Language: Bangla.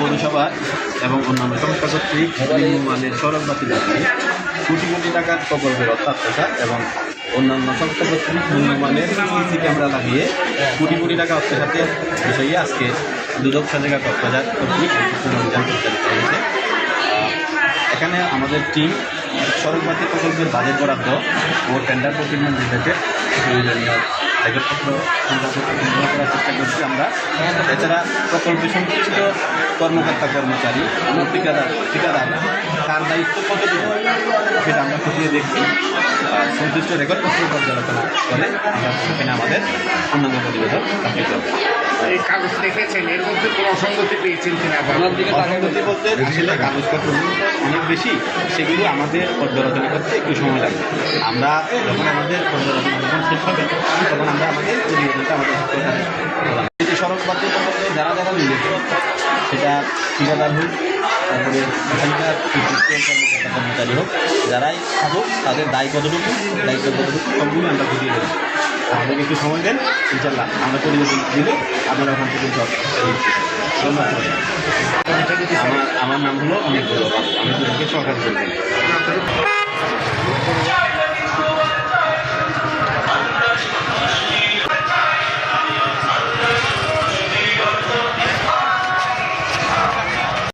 পৌরসভা এবং অন্যান্য সংস্থা কর্তৃক নিম্নমানের সড়ক বাতি লাগিয়ে কোটি কোটি টাকার প্রকল্পের অত্যাচার এবং অন্যান্য সংস্থা কর্তৃক নিম্নমানের সিসি ক্যামেরা লাগিয়ে কোটি কোটি টাকা অত্যাচারের বিষয়ে আজকে দুদক সাজেগা কক্সবাজার কর্তৃক অভিযান পরিচালিত হয়েছে। এখানে আমাদের টিম সড়কবাতি প্রকল্পের বাজেট বরাদ্দ ও টেন্ডার প্রক্রিয়া রিলেটেড প্রয়োজনীয় কাগজপত্র করার চেষ্টা করছি। আমরা এছাড়া প্রকল্পে সংশ্লিষ্ট কর্মকর্তা কর্মচারী এবং ঠিকাদার ঠিকাদার তার দায়িত্ব কতটুকু? সেটা আমরা খতিয়ে দেখছি। সংশ্লিষ্ট রেকর্ডপত্র পর্যালোচনা করে আমরা সেখানে আমাদের অন্যান্য প্রতিবেদন দাখিল করব। এই কাগজ দেখেছেন এর মধ্যে কোনো অসঙ্গতি পেয়েছেন কিনা? অসঙ্গতি বলতে আসলে কাগজপত্র অনেক বেশি সেগুলো আমাদের পর্যালোচনা করতে একটু সময় লাগবে আমরা যখন আমাদের পর্যালোচনা যখন শেষ হবে তখন আমরা আমাদের প্রতিবেদনটা আমাদের সেটা ঠিকাদার হোক, তারপরে এখানকার কর্মকর্তা কর্মচারী হোক যারাই থাকুক, তাদের দায় কতটুকু দায়িত্ব কতটুকু সবগুলো আমরা বুঝিয়ে দেবো। আমাদেরকে একটু সময় দেন ইনশাল্লাহ আমরা প্রতিবেদন দিলে আপনারা ওখান থেকে ধন্যবাদ আমার আমার নাম হলো অনেক বড় আমি সরকার